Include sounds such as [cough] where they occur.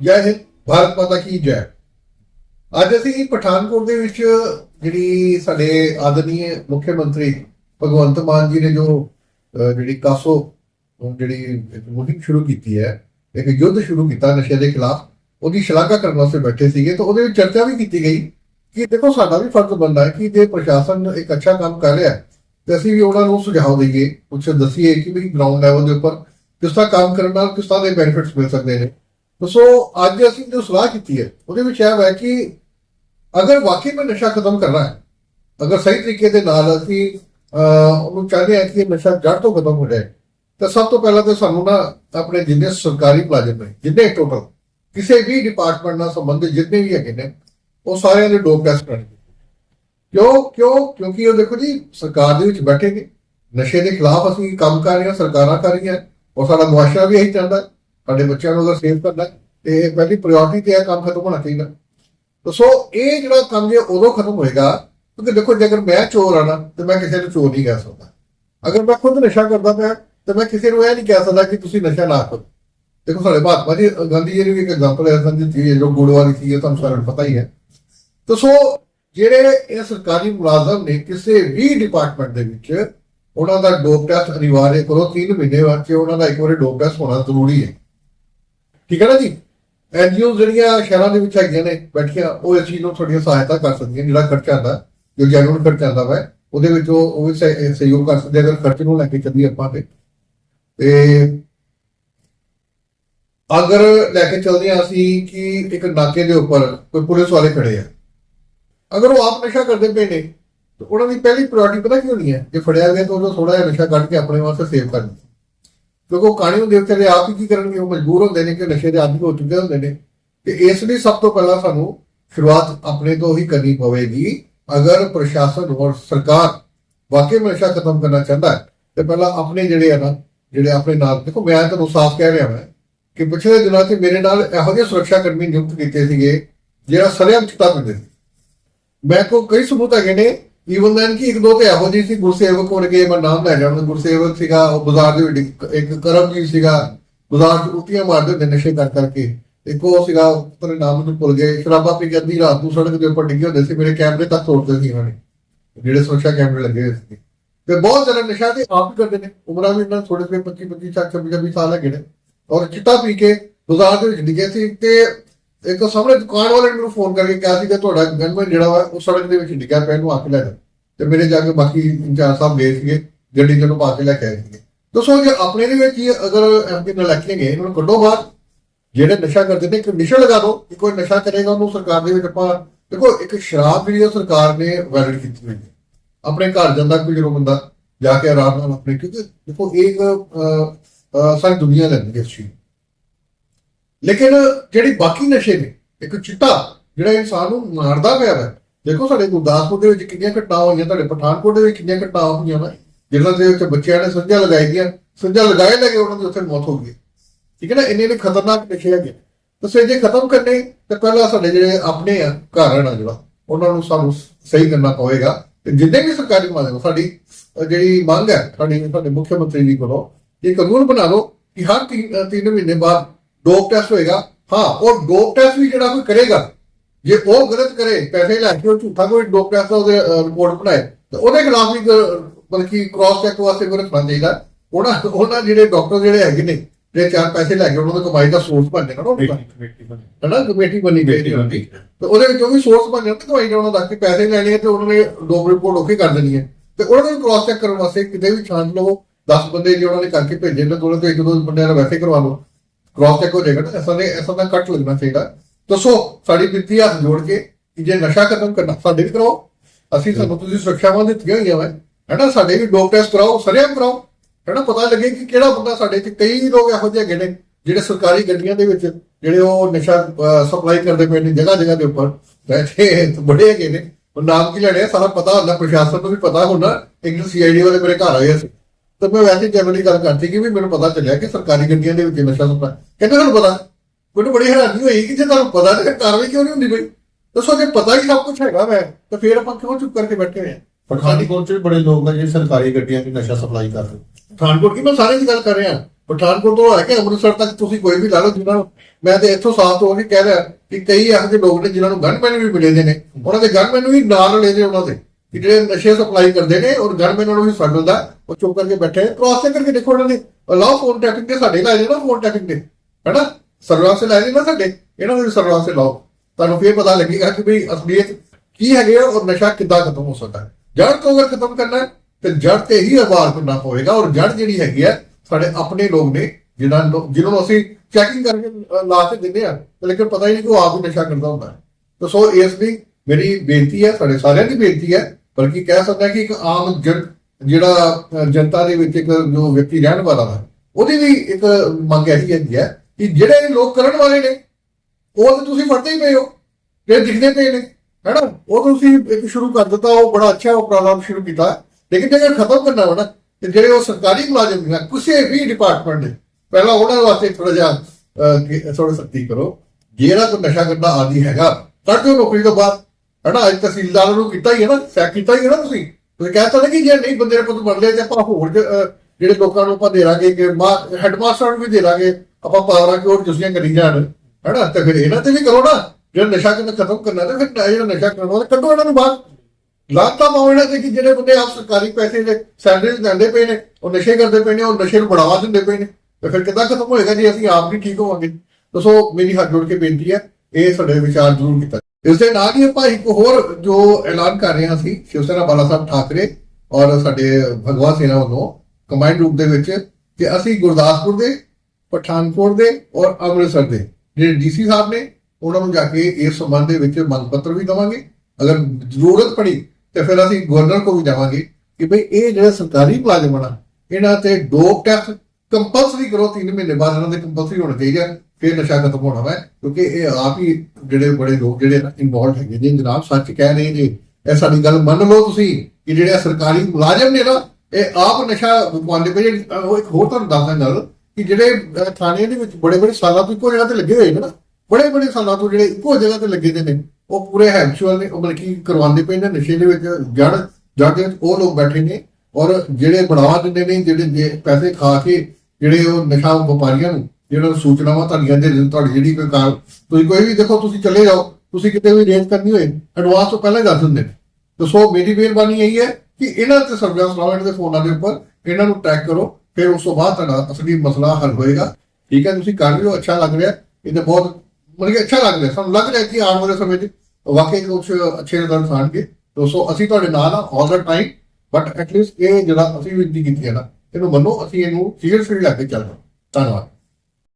ਜੈ ਹਿੰਦ, ਭਾਰਤ ਮਾਤਾ ਕੀ ਜੈ। ਅੱਜ ਅਸੀਂ ਪਠਾਨਕੋਟ ਦੇ ਵਿੱਚ ਜਿਹੜੀ ਸਾਡੇ ਆਦਰਨੀय ਮੁੱਖ ਮੰਤਰੀ ਭਗਵੰਤ ਮਾਨ ਜੀ ਨੇ ਜੋ ਜਿਹੜੀ ਕਾਸੋ ਜਿਹੜੀ ਇੱਕ ਮੁਹਿੰਮ ਸ਼ੁਰੂ ਕੀਤੀ ਹੈ, ਇੱਕ ਯੁੱਧ ਸ਼ੁਰੂ ਕੀਤਾ ਨਸ਼ੇ ਦੇ ਖਿਲਾਫ, ਉਹਦੀ ਸ਼ਲਾਘਾ ਕਰਨ ਵਾਸਤੇ ਬੈਠੇ ਸੀਗੇ, ਤਾਂ ਉਹਦੇ ਵਿੱਚ ਚਰਚਾ ਵੀ ਕੀਤੀ ਗਈ ਕਿ ਦੇਖੋ ਸਾਡਾ ਵੀ ਫਰਜ਼ ਬਣਦਾ ਹੈ ਕਿ ਜੇ ਪ੍ਰਸ਼ਾਸਨ ਇੱਕ ਅੱਛਾ ਕੰਮ ਕਰ ਰਿਹਾ ਤੇ ਅਸੀਂ ਵੀ ਉਹਨਾਂ ਨੂੰ ਸੁਝਾਅ ਦਈਏ ਕੁਝ ਦਸੀਏ ਕਿ ਵੀ ਗਰਾਊਂਡ ਲੈਵਲ ਦੇ ਉੱਪਰ ਕਿਸ ਤਰ੍ਹਾਂ ਕੰਮ ਕਰਨ ਨਾਲ ਕਿਸ ਤਰ੍ਹਾਂ ਦੇ ਬੈਨੀਫਿਟਸ ਮਿਲ ਸਕਦੇ ਨੇ। ਸੋ ਅੱਜ ਅਸੀਂ ਜੋ ਸਲਾਹ ਕੀਤੀ ਹੈ, ਉਹਦੇ ਵਿੱਚ ਇਹ ਹੈ ਕਿ ਅਗਰ ਵਾਕਈ ਮੈਂ ਨਸ਼ਾ ਖਤਮ ਕਰਨਾ ਹੈ, ਅਗਰ ਸਹੀ ਤਰੀਕੇ ਦੇ ਨਾਲ ਅਸੀਂ ਉਹਨੂੰ ਚਾਹਦੇ ਹਾਂ ਕਿ ਨਸ਼ਾ ਜੜ ਤੋਂ ਖਤਮ ਹੋ ਜਾਏ, ਤਾਂ ਸਭ ਤੋਂ ਪਹਿਲਾਂ ਤਾਂ ਸਾਨੂੰ ਨਾ ਆਪਣੇ ਜਿੰਨੇ ਸਰਕਾਰੀ ਮੁਲਾਜ਼ਮ ਨੇ, ਜਿੰਨੇ ਟੋਟਲ ਕਿਸੇ ਵੀ ਡਿਪਾਰਟਮੈਂਟ ਨਾਲ ਸੰਬੰਧਿਤ ਜਿੰਨੇ ਵੀ ਹੈਗੇ ਨੇ, ਉਹ ਸਾਰਿਆਂ ਦੇ ਡੋਪ ਟੈਸਟ ਕਰਾਉਣੇ ਕਿਉਂ ਕਿਉਂ? ਕਿਉਂਕਿ ਉਹ ਦੇਖੋ ਜੀ, ਸਰਕਾਰ ਦੇ ਵਿੱਚ ਬੈਠੇ ਨੇ, ਨਸ਼ੇ ਦੇ ਖਿਲਾਫ ਅਸੀਂ ਕੰਮ ਕਰ ਰਹੇ ਹਾਂ, ਸਰਕਾਰਾਂ ਕਰ ਰਹੀਆਂ, ਉਹ ਸਾਡਾ ਮੁਆਸ਼ਰਾ ਵੀ ਇਹੀ ਚਾਹੁੰਦਾ ਸਾਡੇ ਬੱਚਿਆਂ ਨੂੰ ਅਗਰ ਸੇਵ ਕਰਨਾ ਹੈ, ਤੇ ਪਹਿਲੀ ਪ੍ਰਾਇੋਰਟੀ ਤੇ ਇਹ ਕੰਮ ਖਤਮ ਹੋਣਾ ਚਾਹੀਦਾ। ਸੋ ਇਹ ਜਿਹੜਾ ਕੰਮ ਜੇ ਉਦੋਂ ਖਤਮ ਹੋਏਗਾ ਕਿਉਂਕਿ ਦੇਖੋ ਜੇਕਰ ਮੈਂ ਚੋਰ ਆਣਾ ਤੇ ਮੈਂ ਕਿਸੇ ਨੂੰ ਚੋਰ ਨਹੀਂ ਕਹਿ ਸਕਦਾ। ਅਗਰ ਮੈਂ ਖੁਦ ਨਸ਼ਾ ਕਰਦਾ ਪਿਆ ਤੇ ਮੈਂ ਕਿਸੇ ਨੂੰ ਇਹ ਨਹੀਂ ਕਹਿ ਸਕਦਾ ਕਿ ਤੁਸੀਂ ਨਸ਼ਾ ਨਾ ਕਰੋ। ਦੇਖੋ ਸਾਡੇ ਮਹਾਤਮਾ ਜੀ ਗਾਂਧੀ ਜੀ ਨੇ ਵੀ ਇੱਕ ਐਗਜ਼ਾਮਪਲ ਐਸਾ ਦਿੱਤੀ ਹੈ ਜੋ ਗੁੜ ਸੀ ਇਹ ਤੁਹਾਨੂੰ ਸਾਰਿਆਂ ਨੂੰ ਪਤਾ ਹੀ ਹੈ। ਤਾਂ ਸੋ ਜਿਹੜੇ ਇਹ ਸਰਕਾਰੀ ਮੁਲਾਜ਼ਮ ਨੇ ਕਿਸੇ ਵੀ ਡਿਪਾਰਟਮੈਂਟ ਦੇ ਵਿੱਚ ਉਹਨਾਂ ਦਾ ਡੋਪ ਟੈਸਟ ਅਨਿਵਾਰਯ ਕਰੋ 3 ਮਹੀਨੇ ਵਾਸਤੇ ਉਹਨਾਂ ਦਾ ਇੱਕ ਵਾਰੀ ਡੋਪ ਟੈਸਟ ਹੋਣਾ ਜ਼ਰੂਰੀ ਹੈ। ਠੀਕ ਹੈ ਨਾ ਜੀ? ਐਨਜੀਓ ਜਿਹੜੀਆਂ ਸ਼ਹਿਰਾਂ ਦੇ ਵਿੱਚ ਹੈਗੀਆਂ ਨੇ, ਬੈਠੀਆਂ, ਉਹ ਇਸ ਚੀਜ਼ ਨੂੰ ਤੁਹਾਡੀ ਸਹਾਇਤਾ ਕਰ ਸਕਦੀਆਂ ਜਿਹੜਾ ਖਰਚਾ ਆਉਂਦਾ, ਜੋ ਜੈਨੂਨ ਖਰਚਾ ਆਉਂਦਾ ਵਾ, ਉਹਦੇ ਵਿੱਚ ਉਹ ਉਹ ਵੀ ਸਹਿ- ਸਹਿਯੋਗ ਕਰ ਸਕਦੇ ਅਗਰ ਖਰਚ ਨੂੰ ਲੈ ਕੇ ਚੱਲੀ ਆਪਾਂ ਤੇ। ਤੇ ਅਗਰ ਲੈ ਕੇ ਚੱਲਦੇ ਹਾਂ ਅਸੀਂ ਕਿ ਇੱਕ ਨਾਕੇ ਦੇ ਉੱਪਰ ਕੋਈ ਪੁਲਿਸ ਵਾਲੇ ਖੜੇ ਆ, ਅਗਰ ਉਹ ਆਪ ਨਸ਼ਾ ਕਰਦੇ ਪਏ ਨੇ, ਤਾਂ ਉਹਨਾਂ ਦੀ ਪਹਿਲੀ ਪ੍ਰਾਇੋਰਟੀ ਪਤਾ ਕੀ ਹੋਣੀ ਹੈ? ਜੇ ਫੜਿਆ ਗਿਆ ਤਾਂ ਉਹ ਥੋੜਾ ਜਿਹਾ ਨਸ਼ਾ ਕੱਢ ਕੇ ਆਪਣੇ ਵਾਸਤੇ ਸੇਵ ਕਰਨੀ ਕਿਉਂਕਿ ਉਹ ਕਾਨੂੰਨ ਦੇ ਉੱਤੇ ਆਪ ਹੀ ਕੀ ਕਰਨਗੇ, ਉਹ ਮਜਬੂਰ ਹੁੰਦੇ ਨੇ ਕਿ ਨਸ਼ੇ ਦੇ ਆਦੀ ਹੋ ਚੁੱਕੇ ਹੁੰਦੇ ਨੇ। ਤੇ ਇਸ ਲਈ ਸਭ ਤੋਂ ਪਹਿਲਾਂ ਸਾਨੂੰ ਸ਼ੁਰੂਆਤ ਆਪਣੇ ਤੋਂ ਹੀ ਕਰਨੀ ਪਵੇਗੀ, ਅਗਰ ਪ੍ਰਸ਼ਾਸਨ ਔਰ ਸਰਕਾਰ ਵਾਕਈ ਨਸ਼ਾ ਖਤਮ ਕਰਨਾ ਚਾਹੁੰਦਾ ਹੈ, ਤੇ ਪਹਿਲਾਂ ਆਪਣੇ ਜਿਹੜੇ ਆ ਨਾ, ਜਿਹੜੇ ਆਪਣੇ ਨਾਲ, ਦੇਖੋ ਮੈਂ ਤੁਹਾਨੂੰ ਸਾਫ਼ ਕਹਿ ਰਿਹਾ ਮੈਂ ਕਿ ਪਿਛਲੇ ਦਿਨਾਂ 'ਚ ਮੇਰੇ ਨਾਲ ਇਹੋ ਜਿਹੇ ਸੁਰੱਖਿਆ ਕਰਮੀ ਨਿਯੁਕਤ ਕੀਤੇ ਸੀਗੇ, ਜਿਹੜਾ ਸਰੇਆਮ ਚਿੱਟਾ ਪੀਂਦੇ ਸੀ। ਮੈਂ ਕੋ ਕਈ ਸਬੂਤ ਹੈਗੇ ਨੇ ਈਵਨ ਦੈਨ ਕਿ ਇੱਕ ਦੋ ਤੇ ਇਹੋ ਜਿਹੀ ਸੀ ਗੁਰਸੇਵਕ ਵਰਗੇ ਮੈਂ ਨਾਮ ਲੈ ਜਾਵਾਂ ਗੁਰਸੇਵਕ ਸੀਗਾ, ਉਹ ਬਾਜ਼ਾਰ ਦੇ ਵਿੱਚ ਇੱਕ- ਕਰਮਜੀਤ ਸੀਗਾ। ਬਾਜ਼ਾਰ 'ਚ ਉਲਟੀਆਂ ਮਾਰਦੇ ਹੁੰਦੇ ਨਸ਼ੇ ਕਰ ਕਰਕੇ। ਇੱਕ ਉਹ ਸੀਗਾ ਉਹਦੇ ਨਾਮ ਮੈਨੂੰ ਭੁੱਲ ਗਏ ਸ਼ਰਾਬਾਂ ਪੀ ਕੇ ਅੱਧੀ ਰਾਤ ਨੂੰ ਸੜਕ ਦੇ ਉੱਪਰ ਡਿੱਗੇ ਹੁੰਦੇ ਸੀ। ਮੇਰੇ ਕੈਮਰੇ ਤੱਕ ਤੋੜਦੇ ਸੀ ਉਹਨਾਂ ਨੇ। ਜਿਹੜੇ ਸੁਰੱਖਿਆ ਕੈਮਰੇ ਲੱਗੇ ਹੋਏ ਸੀ। ਤੇ ਬਹੁਤ ਜ਼ਿਆਦਾ ਨਸ਼ਾ ਤੇ ਆਪ ਕਰਦੇ ਨੇ। ਉਮਰਾਂ ਵੀ ਇਹਨਾਂ ਥੋੜੇ ਜਿਹੇ 25 25 ਚੱਕ 26 26 ਸਾਲ ਹੈਗੇ ਨੇ। ਔਰ ਚਿੱਟਾ ਪੀ ਕੇ ਬਾਜ਼ਾਰ ਦੇ ਵਿੱਚ ਡਿੱਗੇ ਸੀ। ਤੇ ਇੱਕ ਸਾਹਮਣੇ ਦੁਕਾਨ ਵਾਲੇ ਨੇ ਮੈਨੂੰ ਫੋਨ ਕਰਕੇ ਕਿਹਾ ਸੀ ਕਿ ਤੁਹਾਡਾ ਗਨਮੈਨ ਜਿਹੜਾ ਵਾ ਉਹ ਸੜਕ ਦੇ ਵਿੱਚ ਡਿੱਗਾ ਪਿਆ ਇਹਨੂੰ ਆ ਕੇ ਲੈ ਜਾ ਤੇ ਮੇਰੇ ਜਾ ਕੇ ਬਾਕੀ ਇੰਚਾਰਜ ਸਾਹਿਬ ਗਏ ਸੀਗੇ ਗੱਡੀ ਜਿਹਨੂੰ ਪਾ ਕੇ ਲੈ ਕੇ ਆਏ ਸੀਗੇ। ਦੱਸੋ ਜੇ ਆਪਣੇ ਦੇ ਵਿੱਚ ਹੀ ਅਗਰ ਐਮਪੀ ਨਲੈਕੀਆਂ ਗਏ ਇਹਨਾਂ ਨੂੰ ਕੱਢੋ ਬਾਹਰ। ਜਿਹੜੇ ਨਸ਼ਾ ਕਰਦੇ ਨੇ ਇੱਕ ਕੰਡੀਸ਼ਨ ਲਗਾ ਦਿਓ ਕਿ ਕੋਈ ਨਸ਼ਾ ਕਰੇਗਾ ਉਹਨੂੰ ਸਰਕਾਰ ਦੇ ਵਿੱਚ ਆਪਾਂ ਦੇਖੋ ਇੱਕ ਸ਼ਰਾਬ ਜਿਹੜੀ ਉਹ ਸਰਕਾਰ ਨੇ ਵੈਲਿਡ ਕੀਤੀ ਹੋਈ ਹੈ। ਆਪਣੇ ਘਰ ਜਾਂਦਾ ਕੋਈ ਜਦੋਂ ਬੰਦਾ ਜਾ ਕੇ ਆਰਾਮ ਨਾਲ ਆਪਣੇ ਕਿਉਂਕਿ ਦੇਖੋ ਇਹ ਇੱਕ ਅਹ, ਸਾਰੀ ਦੁਨੀਆ ਲੈਂਦੀ ਹੈ ਇਸ ਚੀਜ਼ ਲੇਕਿਨ ਜਿਹੜੀ ਬਾਕੀ ਨਸ਼ੇ ਨੇ, ਇੱਕ ਚਿੱਟਾ ਜਿਹੜਾ ਇਨਸਾਨ ਨੂੰ ਮਾਰਦਾ ਪਿਆ ਹੈ ਦੇਖੋ ਸਾਡੇ ਗੁਰਦਾਸਪੁਰ ਦੇ ਵਿੱਚ ਕਿੰਨੀਆਂ ਘਟਨਾਵਾਂ ਹੋਈਆਂ, ਤੁਹਾਡੇ ਪਠਾਨਕੋਟ ਦੇ ਵਿੱਚ ਕਿੰਨੀਆਂ ਘਟਨਾਵਾਂ ਹੋਈਆਂ ਨੇ ਜਿਨ੍ਹਾਂ ਦੇ ਵਿੱਚ ਬੱਚਿਆਂ ਨੇ ਸੰਜਾ ਲਗਾਈ ਦੀਆਂ, ਸੰਜਾ ਲਗਾਏ ਲੱਗੇ ਉਹਨਾਂ ਦੀ ਉੱਥੇ ਮੌਤ ਹੋ ਗਈ। ਠੀਕ ਹੈ ਨਾ? ਇੰਨੇ ਨੇ ਖਤਰਨਾਕ ਨਸ਼ੇ ਹੈਗੇ। ਤਾਂ ਸੇ ਜੇ ਖਤਮ ਕਰਨੇ, ਤਾਂ ਪਹਿਲਾਂ ਸਾਡੇ ਜਿਹੜੇ ਆਪਣੇ ਆ, ਘਰ ਆ ਜਿਹੜਾ, ਉਹਨਾਂ ਨੂੰ ਸਾਨੂੰ ਸਹੀ ਕਰਨਾ ਪਵੇਗਾ। ਤੇ ਜਿੰਨੇ ਵੀ ਸਰਕਾਰੀ ਮੁਲਾਜ਼ਮ ਸਾਡੀ ਜਿਹੜੀ ਮੰਗ ਹੈ, ਸਾਡੀ, ਸਾਡੇ ਮੁੱਖ ਮੰਤਰੀ ਜੀ ਕੋਲੋਂ, ਇਹ ਕਾਨੂੰਨ ਬਣਾ ਲਓ ਕਿ ਹਰ ਤਿੰਨ ਤਿੰਨ ਮਹੀਨੇ ਬਾਅਦ ਡੋਪ ਟੈਸਟ ਹੋਏਗਾ। ਹਾਂ ਉਹ ਡੋਪ ਟੈਸਟ ਵੀ ਜਿਹੜਾ ਕੋਈ ਕਰੇਗਾ? ਜੇ ਉਹ ਗਲਤ ਕਰੇ ਪੈਸੇ ਲੈ ਕੇ ਉਹ ਝੂਠਾ ਕੋਈ ਡੋਪ ਟੈਸਟ ਦਾ ਉਹਦੇ ਰਿਪੋਰਟ ਬਣਾਏ ਤੇ ਉਹਦੇ ਖਿਲਾਫ ਵੀ ਬਲਕਿ ਕ੍ਰਾਸ ਚੈੱਕ ਵਾਸਤੇ ਕੋਈ ਰੱਖਣਾ ਚਾਹੀਦਾ। ਉਹਨਾਂ ਉਹਨਾਂ ਜਿਹੜੇ ਡਾਕਟਰ ਜਿਹੜੇ ਹੈਗੇ ਨੇ ਜਿਹੜੇ ਚਾਰ ਪੈਸੇ ਲੈ ਕੇ ਉਹਨਾਂ ਦੀ ਕਮਾਈ ਦਾ ਸੋਰਸ ਬਣਨੇ ਨਾ ਉਹਨਾਂ ਦਾ। ਹਨਾ ਕਮੇਟੀ ਬਣੀ। ਗਈ ਉਹਨਾਂ ਦੀ। ਤੇ ਉਹਦੇ ਵਿੱਚ ਉਹ ਵੀ ਸੋਰਸ ਬਣ ਜਾਂਦਾ ਕਮਾਈ ਦਾ ਉਹਨਾਂ ਦਾ ਕਿ ਪੈਸੇ ਲੈਣੇ ਤੇ ਉਹਨਾਂ ਨੇ ਡੋਪ ਰਿਪੋਰਟ ਓਕੇ ਕਰ ਦੇਣੀ ਹੈ। ਤੇ ਉਹਨਾਂ ਨੂੰ ਕ੍ਰਾਸ ਚੈੱਕ ਕਰਨ ਵਾਸਤੇ ਕਿਤੇ ਵੀ ਛਾਂਟ ਲਵੋ। 10 ਬੰਦੇ ਜੇ ਉਹਨਾਂ ਨੇ ਕਰਕੇ ਭੇਜੇ ਨੇ ਦੋਨਾਂ ਤੋਂ ਇੱਕ ਦੋ ਬੰਦਿਆਂ ਨਾਲ ਵੈਸੇ ਕਰਵਾ ਲਓ। ਕ੍ਰਾਸ ਚੈੱਕ ਹੋ ਜਾਏਗਾ ਨਾ ਐਸਾ ਨੇ ਐਸਾ ਦਾ ਕੱਟ ਲੱਗਣਾ ਚਾਹੀਦਾ। ਦੱਸੋ ਸਾਡੀ ਬਿਰਤੀ ਹੱਥ ਜੋੜ ਕੇ ਕਿ ਜੇ ਨਸ਼ਾ ਖਤਮ ਕਰਨਾ ਸਾਡੇ ਵੀ ਕਰਾਓ। ਅਸੀਂ ਸਾਨੂੰ ਤੁਸੀਂ ਸੁਰੱਖਿਆਵਾਂ ਦਿੱਤੀਆਂ ਹੋਈਆਂ ਵਾ। ਹੈਨਾ ਸਾਡੇ ਵੀ ਡੋਪ ਟੈਸਟ ਕਰਾਓ ਸਰਿਆਮ ਕਰਾਓ। ਹੈਨਾ ਪਤਾ ਲੱਗੇ ਕਿ ਕਿਹੜਾ ਬੰਦਾ ਸਾਡੇ ਚ ਕਈ ਲੋਕ ਇਹੋ ਜਿਹੇ ਹੈਗੇ ਨੇ ਜਿਹੜੇ ਸਰਕਾਰੀ ਗੱਡੀਆਂ ਦੇ ਵਿੱਚ ਜਿਹੜੇ ਉਹ ਨਸ਼ਾ ਸਪਲਾਈ ਕਰਦੇ ਪਏ ਨੇ ਜਗ੍ਹਾ ਜਗ੍ਹਾ ਦੇ ਉੱਪਰ। ਬੈਠੇ [laughs] ਬੜੇ ਹੈਗੇ ਨੇ। ਉਹ ਨਾਮ ਕੀ ਲੈਣੇ ਸਾਰਾ ਪਤਾ ਹੁੰਦਾ ਪ੍ਰਸ਼ਾਸਨ ਨੂੰ ਵੀ ਪਤਾ ਹੁੰਦਾ। ਇੱਕ ਸੀਆਈਡੀ ਵਾਲੇ ਮੇਰੇ ਘਰ ਆਏ ਸੀ। ਤਾਂ ਮੈਂ ਵੈਸੇ ਜਨਰਲੀ ਗੱਲ ਕਰਤੀ ਕਿ ਵੀ ਮੈਨੂੰ ਪਤਾ ਚੱਲਿਆ ਕਿ ਸਰਕਾਰੀ ਗੱਡੀਆਂ ਦੇ ਵਿੱਚ ਨਸ਼ਾ ਸਪਲਾਈ ਕਹਿੰਦੇ ਤੁਹਾਨੂੰ ਪਤਾ। ਮੈਨੂੰ ਬੜੀ ਹੈਰਾਨੀ ਹੋਈ ਕਿ ਜੇ ਤੁਹਾਨੂੰ ਪਤਾ ਤੇ ਕਾਰਵਾਈ ਕਿਉਂ ਨਹੀਂ ਹੁੰਦੀ ਬਈ? ਦੱਸੋ ਜੇ ਪਤਾ ਹੀ ਸਭ ਕੁਝ ਹੈਗਾ ਵੈ ਤਾਂ ਫਿਰ ਆਪਾਂ ਕਿਉਂ ਚੁੱਪ ਕਰਕੇ ਬੈਠੇ ਹੋਏ ਆ? ਪਠਾਨਕੋਟ ਚ ਬੜੇ ਲੋਕ ਨੇ ਜਿਹੜੇ ਸਰਕਾਰੀ ਗੱਡੀਆਂ 'ਚ ਨਸ਼ਾ ਸਪਲਾਈ ਕਰਦੇ ਪਠਾਨਕੋਟ ਕੀ ਮੈਂ ਸਾਰੇ ਦੀ ਗੱਲ ਕਰ ਰਿਹਾ। ਪਠਾਨਕੋਟ ਤੋਂ ਲੈ ਕੇ ਅੰਮ੍ਰਿਤਸਰ ਤੱਕ ਤੁਸੀਂ ਕੋਈ ਵੀ ਲਾ ਲਓ ਜਿਨ੍ਹਾਂ ਮੈਂ ਤੇ ਇੱਥੋਂ ਸਾਫ਼ ਤੌਰ ਤੇ ਕਹਿ ਰਿਹਾ ਕਿ ਕਈ ਇਹੋ ਜਿਹੇ ਲੋਕ ਨੇ ਜਿਨ੍ਹਾਂ ਨੂੰ ਗਨਮੈਨ ਵੀ ਮਿਲੇ ਦੇ ਨੇ। ਉਹਨਾਂ ਦੇ ਗਨਮੈਨ ਵੀ ਨਾਲ ਲੈ ਜੇ ਉਹਨਾਂ ਦੇ। ਕਿ ਜਿਹੜੇ ਨਸ਼ੇ ਸਪਲਾਈ ਕਰਦੇ ਨੇ ਔਰ ਗਨਮੈਨ ਉਹਨਾਂ ਨੂੰ ਵੀ ਫੜ ਹੁੰਦਾ ਉਹ ਚੁੱਪ ਕਰਕੇ ਬੈਠੇ ਕ੍ਰਾਸ ਕਰਕੇ ਦੇਖੋ ਉਹਨਾਂ ਨੇ ਲਾਓ ਫੋਨ ਟੈਪਿੰਗ ਤੇ ਸਾਡੇ ਲਾਏ ਨੇ ਨਾ ਫੋਨ ਟੈਪਿੰਗ ਤੇ। ਹੈਨਾ? ਸਰਵਰਾਂ ਸੇ ਲਾਏ ਨਾ ਸਾਡੇ, ਇਹਨਾਂ ਨੂੰ ਵੀ ਸਰਵਰਾਂ ਲਾਓ। ਤੁਹਾਨੂੰ ਫੇਰ ਪਤਾ ਲੱਗੇਗਾ ਕਿ ਵੀ ਅਸਲੀਅਤ ਕੀ ਹੈਗੇ ਆ, ਔਰ ਨਸ਼ਾ ਕਿੱਦਾਂ ਖਤਮ ਹੋ ਸਕਦਾ ਹੈ। ਜੜ ਤੋਂ ਅਗਰ ਖਤਮ ਕਰਨਾ ਹੈ, ਤੇ ਜੜ ਤੇ ਹੀ ਆਵਾਜ਼ ਕਰਨਾ ਹੋਵੇਗਾ ਔਰ ਜੜ ਜਿਹੜੀ ਹੈਗੀ ਹੈ ਸਾਡੇ ਆਪਣੇ ਲੋਕ ਨੇ, ਜਿਨ੍ਹਾਂ ਨੂੰ ਜਿਨ੍ਹਾਂ ਨੂੰ ਅਸੀਂ ਚੈਕਿੰਗ ਕਰਕੇ ਲਾ ਕੇ ਦਿੰਦੇ ਆ ਲੇਕਿਨ ਪਤਾ ਹੀ ਨਹੀਂ ਕਿ ਉਹ ਆਪ ਹੀ ਨਸ਼ਾ ਕਰਦਾ ਹੁੰਦਾ ਹੈ। ਤਾਂ ਸੋ ਇਸ ਲਈ ਮੇਰੀ ਬੇਨਤੀ ਹੈ, ਸਾਡੇ ਸਾਰਿਆਂ ਦੀ ਬੇਨਤੀ ਹੈ, ਬਲਕਿ ਕਹਿ ਸਕਦਾ ਕਿ ਇੱਕ ਆਮ ਜਿਹੜਾ ਜਨਤਾ ਦੇ ਵਿੱਚ ਇੱਕ ਜੋ ਵਿਅਕਤੀ ਰਹਿਣ ਵਾਲਾ ਹੈ, ਉਹਦੀ ਵੀ ਇੱਕ ਮੰਗ ਇਹੀ ਹੈਗੀ ਹੈ ਕਿ ਜਿਹੜੇ ਲੋਕ ਕਰਨ ਵਾਲੇ ਨੇ, ਉਹ ਤਾਂ ਤੁਸੀਂ ਫੜਦੇ ਹੀ ਪਏ ਹੋ ਜਿਹੜੇ ਦਿਖਦੇ ਪਏ ਨੇ, ਹੈਨਾ? ਉਹ ਤੁਸੀਂ ਇੱਕ ਸ਼ੁਰੂ ਕਰ ਦਿੱਤਾ, ਉਹ ਬੜਾ ਅੱਛਾ ਪ੍ਰੋਗਰਾਮ ਸ਼ੁਰੂ ਕੀਤਾ। ਲੇਕਿਨ ਜੇਕਰ ਖਤਮ ਕਰਨਾ ਹੋਣਾ ਤੇ ਜਿਹੜੇ ਉਹ ਸਰਕਾਰੀ ਮੁਲਾਜ਼ਮ ਨੇ, ਕਿਸੇ ਵੀ ਡਿਪਾਰਟਮੈਂਟ ਦੇ, ਪਹਿਲਾਂ ਉਹਨਾਂ ਵਾਸਤੇ ਥੋੜਾ ਜਿਹਾ ਥੋੜਾ ਸਖਤੀ ਕਰੋ। ਜਿਹੜਾ ਕੋਈ ਨਸ਼ਾ ਕਰਦਾ ਆਦੀ ਹੈਗਾ, ਕੱਢ ਦਿਓ ਨੌਕਰੀ ਤੋਂ ਬਾਅਦ, ਹੈਨਾ? ਅੱਜ ਤਹਿਸੀਲਦਾਰ ਨੂੰ ਕੀਤਾ ਹੀ ਹੈ ਨਾ, ਸੈਕ ਕੀਤਾ ਹੀ ਹੈ ਨਾ ਤੁਸੀਂ। ਤੁਸੀਂ ਕਹਿੰਦਾ ਨਾ ਕਿ ਜੇ ਨਹੀਂ ਬੰਦੇ ਨੇ ਪੁੱਤ ਬਣ ਲਿਆ ਤੇ ਆਪਾਂ ਹੋਰ ਜਿਹੜੇ ਲੋਕਾਂ ਨੂੰ ਆਪਾਂ ਦੇ ਲਾਂਗੇ, ਕਿ ਹੈਡਮਾਸਟਰ ਨੂੰ ਵੀ ਦੇ ਲਾਂਗੇ। ਆਪਾਂ ਪਾਵਰਾਂ ਕਿ ਜੁਸੀਆਂ ਕਰੀ ਜਾਣ, ਹੈਨਾ? ਤੇ ਫਿਰ ਇਹਨਾਂ ਤੇ ਵੀ ਕਰੋ ਨਾ। ਜਿਹੜਾ ਨਸ਼ਾ ਕਰਨਾ ਖਤਮ ਕਰਨਾ, ਤੇ ਫਿਰ ਜਿਹੜਾ ਨਸ਼ਾ ਕਰਨਾ ਉਹ ਕੱਢੋ ਇਹਨਾਂ ਨੂੰ ਬਾਹਰ। ਲਾਤਾ ਪਾਉ ਤੇ ਕਿ ਜਿਹੜੇ ਬੰਦੇ ਆਪ ਸਰਕਾਰੀ ਪੈਸੇ ਦੇ ਸੈਲਰੀ ਲੈਂਦੇ ਪਏ ਨੇ, ਉਹ ਨਸ਼ੇ ਕਰਦੇ ਪਏ ਨੇ, ਉਹ ਨਸ਼ੇ ਨੂੰ ਬੜਾਵਾ ਦਿੰਦੇ ਪਏ ਨੇ। ਤੇ ਫਿਰ ਕਿੱਦਾਂ ਖਤਮ ਹੋਏਗਾ ਜੇ ਅਸੀਂ ਆਪ ਨਹੀਂ ਠੀਕ ਹੋਵਾਂਗੇ? ਦੱਸੋ, ਮੇਰੀ ਹੱਥ ਜੋੜ ਕੇ ਬੇਨਤੀ ਹੈ, ਇਹ ਸਾਡੇ ਵਿਚਾਰ ਜ਼ਰੂਰ ਕੀਤਾ ਇਸ ਦੇ ਨਾਲ ਹੀ ਆਪਾਂ ਇੱਕ ਹੋਰ ਜੋ ਐਲਾਨ ਕਰ ਰਹੇ ਹਾਂ ਅਸੀਂ ਸ਼ਿਵ ਸੈਨਾ ਬਾਲਾ ਸਾਹਿਬ ਠਾਕਰੇ ਔਰ ਸਾਡੇ ਭਗਵਾ ਸੇਨਾ ਵੱਲੋਂ ਕੰਬਾਈਨਡ ਰੂਪ ਦੇ ਵਿੱਚ, ਕਿ ਅਸੀਂ ਗੁਰਦਾਸਪੁਰ ਦੇ ਪਠਾਨਕੋਟ ਦੇ ਔਰ ਅੰਮ੍ਰਿਤਸਰ ਦੇ। ਜਿਹੜੇ ਡੀਸੀ ਸਾਹਿਬ ਨੇ ਉਹਨਾਂ ਨੂੰ ਜਾ ਕੇ ਇਸ ਸੰਬੰਧ ਦੇ ਵਿੱਚ ਮੰਗ ਪੱਤਰ ਵੀ ਦਵਾਂਗੇ। ਅਗਰ ਜ਼ਰੂਰਤ ਪੜੀ ਤੇ ਫਿਰ ਅਸੀਂ ਗਵਰਨਰ ਕੋਲ ਵੀ ਜਾਵਾਂਗੇ ਕਿ ਭਈ ਇਹ ਜਿਹੜੇ ਸਰਕਾਰੀ ਮੁਲਾਜ਼ਮ ਹਨ ਇਹਨਾਂ ਤੇ ਡੋਪ ਟੈਸਟ ਕੰਪਲਸਰੀ ਕਰੋ 3 ਮਹੀਨੇ ਬਾਅਦ ਇਹਨਾਂ ਦੇ ਕੰਪਲਸਰੀ ਹੋਣਾ ਚਾਹੀਦਾ ਫਿਰ ਨਸ਼ਾ ਖਤਮ ਹੋਣਾ ਹੈ ਕਿਉਂਕਿ ਇਹ ਆਪ ਹੀ ਜਿਹੜੇ ਬੜੇ ਲੋਕ ਜਿਹੜੇ ਇਨਵੋਲਡ ਹੈਗੇ ਨੇ ਜਨਾਬ ਸੱਚ ਕਹਿ ਰਹੇ ਨੇ। ਇਹ ਸਾਡੀ ਗੱਲ ਮੰਨ ਲਓ ਤੁਸੀਂ ਕਿ ਜਿਹੜੇ ਸਰਕਾਰੀ ਮੁਲਾਜ਼ਮ ਨੇ ਨਾ ਇਹ ਆਪ ਨਸ਼ਾ ਪਾਉਂਦੇ ਪਏ ਜਿਹੜੇ, ਉਹ ਇੱਕ ਹੋਰ ਤੁਹਾਨੂੰ ਦੱਸਦਾ ਗੱਲ ਕਿ ਜਿਹੜੇ ਥਾਣੇ ਦੇ ਵਿੱਚ ਬੜੇ ਬੜੇ ਸਾਲਾਂ ਤੋਂ ਇੱਕੋ ਜਗ੍ਹਾ ਤੇ ਲੱਗੇ ਹੋਏ ਨੇ ਨਾ, ਬੜੇ ਬੜੇ ਸਾਲਾਂ ਤੋਂ ਜਿਹੜੇ ਇੱਕੋ ਜਗ੍ਹਾ ਤੇ ਲੱਗੇ ਦੇ ਨੇ, ਉਹ ਪੂਰੇ ਹੈਬਚੁਅਲ ਨੇ, ਉਹ ਮਤਲਬ ਕੀ ਕਰਵਾਉਂਦੇ ਪਏ ਨੇ, ਨਸ਼ੇ ਦੇ ਵਿੱਚ ਜੜ ਜੜ ਦੇ ਵਿੱਚ ਉਹ ਲੋਕ ਬੈਠੇ ਨੇ ਔਰ ਜਿਹੜੇ ਬੜਾਵਾ ਦਿੰਦੇ ਨੇ, ਜਿਹੜੇ ਪੈਸੇ ਖਾ ਕੇ ਜਿਹੜੇ ਉਹ ਨਸ਼ਾ ਵਪਾਰੀਆਂ ਨੂੰ, ਜਿਹੜਾ ਸੂਚਨਾਵਾਂ ਤੁਹਾਡੀਆਂ ਦੇ ਤੁਹਾਡੀ ਜਿਹੜੀ ਕੋਈ ਕਾਰ ਤੁਸੀਂ ਕੋਈ ਵੀ ਦੇਖੋ, ਤੁਸੀਂ ਚਲੇ ਜਾਓ, ਤੁਸੀਂ ਕਿਤੇ ਵੀ ਰੇਂਜ ਕਰਨੀ ਹੋਏ ਐਡਵਾਂਸ ਤੋਂ ਪਹਿਲਾਂ ਹੀ ਦੱਸ ਦਿੰਦੇ ਨੇ। ਤੇ ਸੋ ਮੇਰੀ ਮਿਹਰਬਾਨੀ ਇਹੀ ਹੈ ਕਿ ਇਹਨਾਂ ਤੇ ਸਰਵੇਲੈਂਸ ਲਾਓ ਇਹਨਾਂ ਦੇ ਫੋਨਾਂ ਦੇ ਉੱਪਰ ਇਹਨਾਂ ਨੂੰ ਟਰੈਕ ਕਰੋ ਫਿਰ ਉਸ ਤੋਂ ਬਾਅਦ ਤੁਹਾਡਾ ਅਸਲੀ ਮਸਲਾ ਹੱਲ ਹੋਏਗਾ। ਠੀਕ ਹੈ, ਤੁਸੀਂ ਕਰ ਰਹੇ ਹੋ ਅੱਛਾ ਲੱਗ ਰਿਹਾ। ਇਹ ਤਾਂ ਬਹੁਤ ਮਤਲਬ ਕਿ ਅੱਛਾ ਲੱਗ ਰਿਹਾ। ਸਾਨੂੰ ਲੱਗ ਰਿਹਾ ਕਿ ਆਉਣ ਵਾਲੇ ਸਮੇਂ 'ਚ ਵਾਕਈ ਕੁਝ ਅੱਛੇ ਰਿਜ਼ਲਟਸ ਆਉਣਗੇ। ਦੋਸਤੋ, ਅਸੀਂ ਤੁਹਾਡੇ ਨਾਲ ਆ all the time but at least ਇਹ ਜਿਹੜਾ ਅਸੀਂ ਵਿਧੀ ਕੀਤੀ ਹੈ ਨਾ, ਇਹਨੂੰ ਮੰਨੋ, ਅਸੀਂ ਇਹਨੂੰ ਸੀਰੀਅਸਲੀ ਲੈ ਕੇ ਚੱਲਣਾ ਧੰਨਵਾਦ।